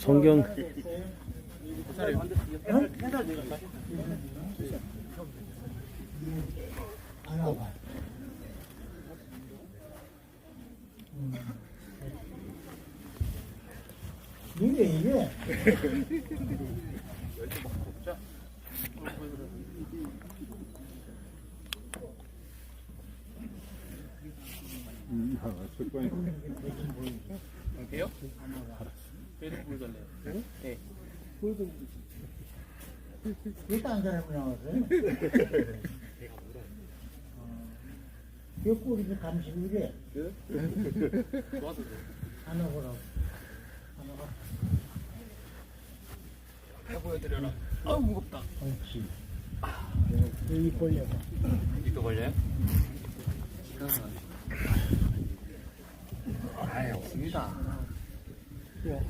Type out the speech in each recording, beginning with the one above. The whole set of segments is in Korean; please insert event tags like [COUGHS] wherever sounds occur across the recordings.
성경. 이게 이게 돼요? 계속 보여달래요. 네. 이게 딴 사람이 나왔어요. [LAUGHS] 어, 이거 꼬리도 감식이래. 좋아서 안 오고라고. 안 오고. 다 보여드려라. 아우 무겁다. 옳지. 여기 벌려봐. 이또 걸려요? 아예 없습니다. 여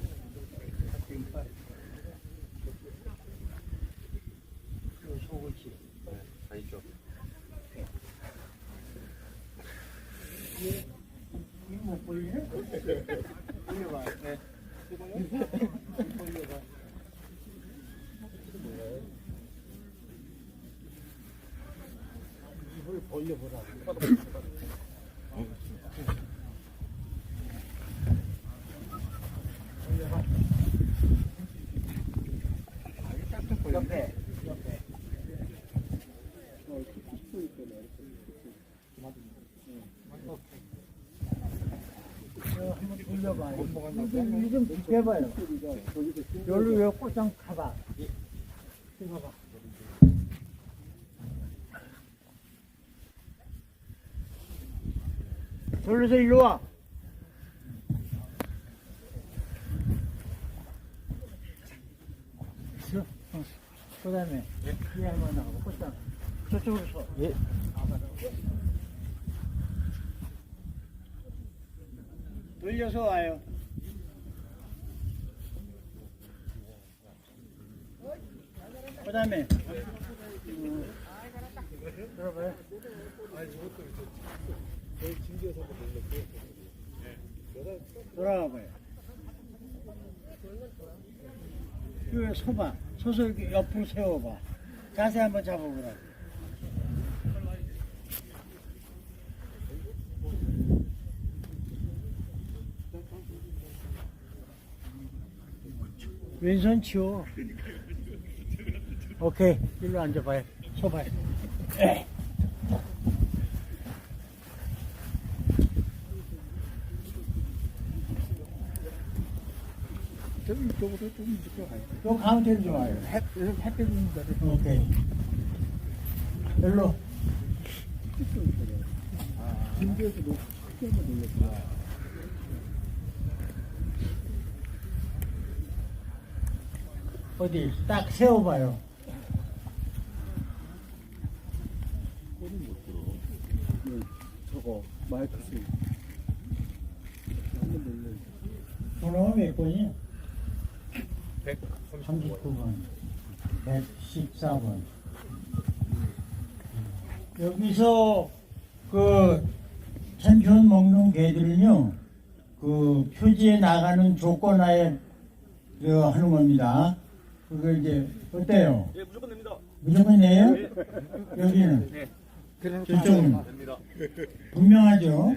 기 속을지. 다 있죠. 이거 못 벌리네? 벌려봐. 네. 벌려봐. 이걸 벌려보라고. 벌려봐. 옆에, 옆에. 어, 한번 돌려봐 요. 이좀 비켜봐요. 여기로 왜 꽃장 가봐. 찍어봐. 돌려서 일로 와. 그 다음에 꽃장 저쪽으로 서. 예. 돌려서 와요. 그 다음에. 돌아와봐요. 이거 서봐. 서서 이렇게 옆으로 세워봐. 자세 한번 잡아보라. 왼손 치워. 오케이. 일로 앉아봐요. 서봐요. 에이. 좀 이쪽으로 좀 이렇게 가요. 요 가운데로 좀 와요. 햇, 햇빛 있는 데를 오케이. 일로. 진도에서도 크게 한번 놀렸어요. 어디 딱 세워봐요. 꼬리 못 들어. 네, 저거 마이크 스 한번. 번호가 몇 번이야? 139번. 39번. 114번. 여기서 그 챔피언 먹는 개들은요, 그 표지에 나가는 조건 하에 그 하는 겁니다. 그거 이제 어때요? 예, 무조건 됩니다. 무조건 내요? 여기는 네. 됩니다. 분명하죠?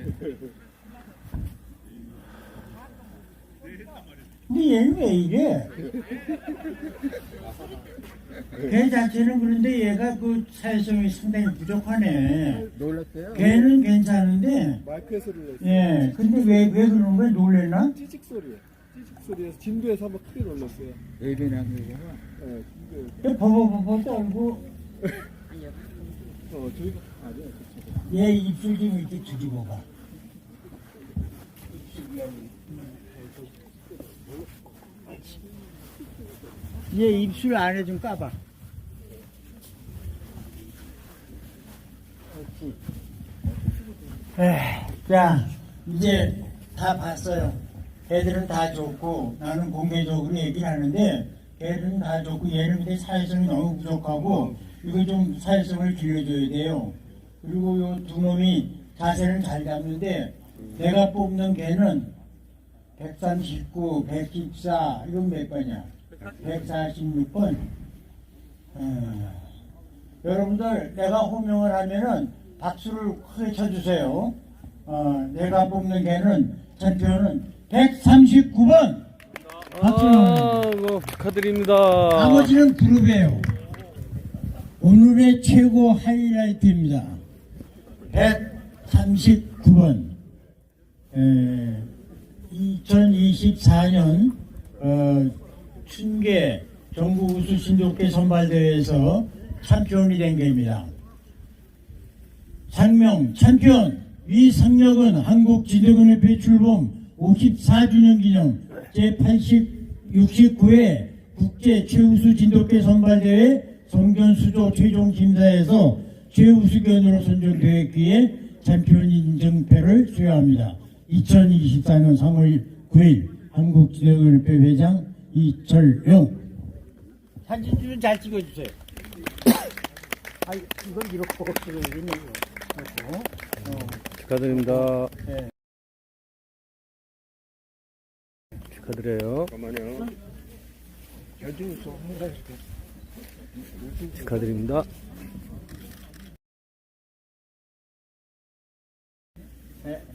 근데 얘는 왜 이래? 걔 자체는 그런데 얘가 그 사회성이 상당히 부족하네. 놀랐대요. 걔는 괜찮은데, 마이크에서 놀랐어요. 예, 근데 왜, 왜 그러는 거야? 놀랬나? 찌직 소리요. 찌직 소리에서 진도에서 한번 크게 놀랐어요. 예민한 거구나. 네, 진도에서. 걔 버버버버 떨고, [LAUGHS] 얘 입술 좀 이렇게 뒤집어 봐. 얘 입술 안에 좀 까봐. 에이, 자, 이제 다 봤어요. 애들은 다 좋고, 나는 공개적으로 얘기를 하는데, 애들은 다 좋고, 얘는 근데 사회성이 너무 부족하고, 이거 좀 사회성을 길러줘야 돼요. 그리고 요 두 놈이 자세를 잘 잡는데, 내가 뽑는 개는 139, 114, 이건 몇 번이야? 146번. 어, 여러분들, 내가 호명을 하면은 박수를 크게 쳐주세요. 어, 내가 뽑는 개는, 챔피언은 139번! 박수! 아이고, 축하드립니다. 나머지는 그룹이에요. 오늘의 최고 하이라이트입니다. 139번. 2024년 어, 춘계 전국 우수 신족계 선발대회에서 챔피언이 된 개입니다. 상명 챔피언 위상력은 한국지도근협회 출범 54주년 기념 제80 69회 국제 최우수 진돗개 선발대회 성견수조 최종 심사에서 최우수견으로 선정되었기에 챔피언 인증표를 수여합니다. 2024년 3월 9일 한국지도근협회 회장 이철용 사진 좀 잘 찍어주세요. [COUGHS] 아 이건 이렇게 찍어야겠네 이거. 어. 축하드립니다. 네. 축하드려요. 축하드립니다. 네.